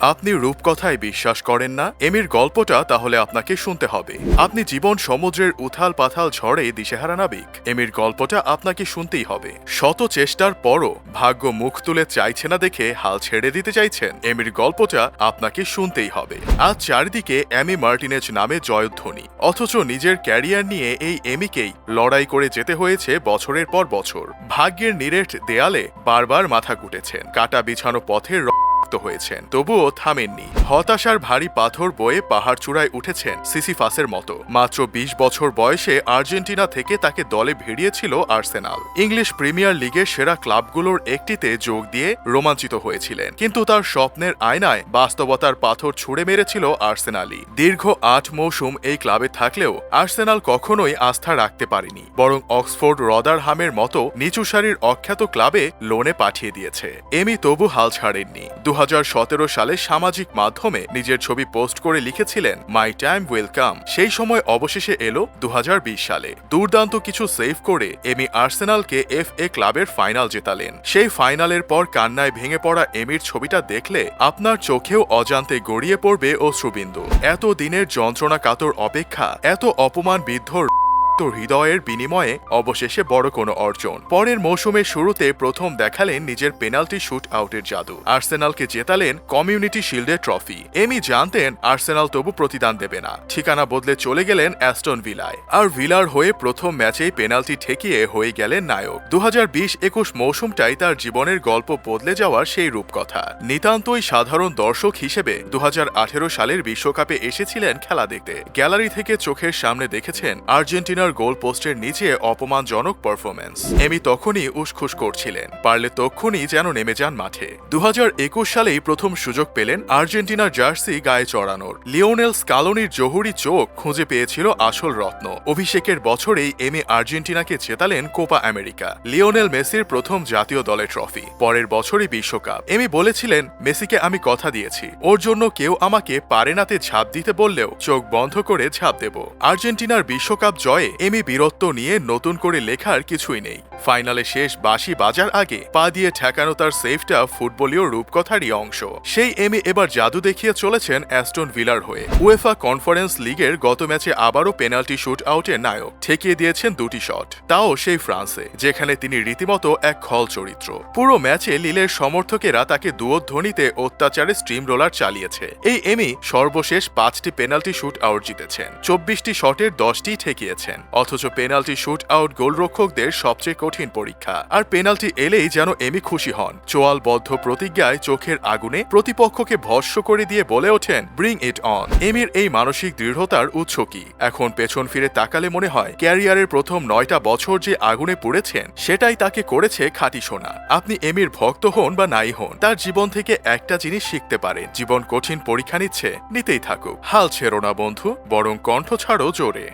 আপনি রূপকথায় বিশ্বাস করেন না? এমির গল্পটা তাহলে আপনাকে শুনতে হবে। আপনি জীবন সমুদ্রের উথাল পাথাল ঝড়ে দিশেহারা নাবিক। এমির গল্পটা আপনাকে শুনতেই হবে। শত চেষ্টার পরও ভাগ্য মুখ তুলে চাইছে না দেখে হাল ছেড়ে দিতে চাইছেন। এমির গল্পটা আপনাকে শুনতেই হবে। আজ চারিদিকে এমি মার্টিনেজ নামে জয়ধ্বনি। অথচ নিজের ক্যারিয়ার নিয়ে এই এমিকেই লড়াই করে যেতে হয়েছে বছরের পর বছর। ভাগ্যের নিরেট দেয়ালে বারবার মাথা কুটেছেন। কাটা বিছানো পথের রক্ত হয়েছেন। তবুও থামেননি। হতাশার ভারী পাথর বয়ে পাহাড় চূড়ায় উঠেছেন সিসিফাসের মতো। মাত্র ২০ বছর বয়সে আর্জেন্টিনা থেকে তাকে দলে ভিড়িয়েছিল আর্সেনাল। ইংলিশ প্রিমিয়ার লিগের সেরা ক্লাবগুলোর একটিতে যোগ দিয়ে রোমাঞ্চিত হয়েছিলেন। কিন্তু তার স্বপ্নের আয়নায় বাস্তবতার পাথর ছুঁড়ে মেরেছিল আর্সেনালই। দীর্ঘ আট মৌসুম এই ক্লাবে থাকলেও আর্সেনাল কখনোই আস্থা রাখতে পারেনি। বরং অক্সফোর্ড রদারহামের মতো নিচু সারির অখ্যাত ক্লাবে লোনে পাঠিয়ে দিয়েছে। এমি তবু হাল ছাড়েননি। দু সালে সামাজিক মাধ্যমে নিজের ছবি পোস্ট করে লিখেছিলেন, মাই টাইম ওয়েলকাম। সেই সময় অবশেষে এলো দু হাজার বিশ সালে। দুর্দান্ত কিছু সেভ করে এমি আর্সেনালকে এফ এ ক্লাবের ফাইনাল জেতালেন। সেই ফাইনালের পর কান্নায় ভেঙে পড়া এমির ছবিটা দেখলে আপনার চোখেও অজান্তে গড়িয়ে পড়বে অশ্রুবিন্দু। এত দিনের যন্ত্রণা কাতর অপেক্ষা, এত অপমান বিদ্ধ তো হৃদয়ের বিনিময়ে অবশেষে বড় কোনো অর্জন। পরের মৌসুমের শুরুতে প্রথম দেখালেন নিজের পেনাল্টি শুট আউটের জাদু। আর্সেনালকে জেতালেন কমিউনিটি শিল্ডের ট্রফি। এমি জানতেন, আর্সেনাল তবু প্রতিদান দেবে না। ঠিকানা বদলে চলে গেলেন অ্যাস্টন ভিলায়। আর ভিলার হয়ে প্রথম ম্যাচেই পেনাল্টি ঠেকিয়ে হয়ে গেলেন নায়ক। দু হাজার মৌসুমটাই তার জীবনের গল্প বদলে যাওয়ার সেই রূপকথা। নিতান্তই সাধারণ দর্শক হিসেবে দু হাজার আঠেরো সালের বিশ্বকাপে এসেছিলেন খেলা দেখতে। গ্যালারি থেকে চোখের সামনে দেখেছেন আর্জেন্টিনার গোল পোস্টের নিচে অপমানজনক পারফরমেন্স এমি তখনই উসখুস করছিলেন। পারলে তক্ষুনি যেন নেমে যান মাঠে। দু হাজার একুশ সালেই প্রথম সুযোগ পেলেন আর্জেন্টিনার জার্সি গায়ে চড়ানোর। লিওনেল স্কালোনির জহুরি চোখ খুঁজে পেয়েছিল আসল রত্ন। অভিষেকের বছরেই এমি আর্জেন্টিনাকে জেতালেন কোপা আমেরিকা। লিওনেল মেসির প্রথম জাতীয় দলের ট্রফি। পরের বছরই বিশ্বকাপ। এমি বলেছিলেন, মেসিকে আমি কথা দিয়েছি। ওর জন্য কেউ আমাকে পারেনাতে ঝাঁপ দিতে বললেও চোখ বন্ধ করে ঝাঁপ দেব। আর্জেন্টিনার বিশ্বকাপ জয়ে এমি বীরত্ব নিয়ে নতুন করে লেখার কিছুই নেই। ফাইনালে শেষ বাসি বাজার আগে পা দিয়ে ঠেকানো তার সেফটা ফুটবলীয় রূপকথারই অংশ। সেই এমি এবার জাদু দেখিয়ে চলেছেন অ্যাস্টন ভিলার হয়ে। উয়েফা কনফারেন্স লিগের গত ম্যাচে আবারও পেনাল্টি শুট আউটের নায়ক ঠেকিয়ে দিয়েছেন দুটি শট। তাও সেই ফ্রান্সে, যেখানে তিনি রীতিমতো এক খল চরিত্র। পুরো ম্যাচে লিলের সমর্থকেরা তাকে দুয়োধ্বনিতে অত্যাচারে স্ট্রিম রোলার চালিয়েছে। এই এমি সর্বশেষ পাঁচটি পেনাল্টি শুট আউট জিতেছেন। চব্বিশটি শটের দশটি ঠেকিয়েছেন। অথচ পেনাল্টি শুট আউট গোলরক্ষকদের সবচেয়ে কঠিন পরীক্ষা। আর পেনাল্টি এলেই যেন এমি খুশি হন। চোয়ালবদ্ধ প্রতিজ্ঞায় চোখের আগুনে প্রতিপক্ষকে ভস্য করে দিয়ে বলে ওঠেন ব্রিং ইট অন এমির এই মানসিক দৃঢ়তার উৎস কি? এখন পেছন ফিরে তাকালে মনে হয়, ক্যারিয়ারের প্রথম নয়টা বছর যে আগুনে পুড়েছেন, সেটাই তাকে করেছে খাঁটি সোনা। আপনি এমির ভক্ত হন বা নাই হন, তার জীবন থেকে একটা জিনিস শিখতে পারেন। জীবন কঠিন পরীক্ষা নিচ্ছে, নিতেই থাকুক। হাল ছেড়ো না বন্ধু, বরং কণ্ঠ ছাড়ো জোরে।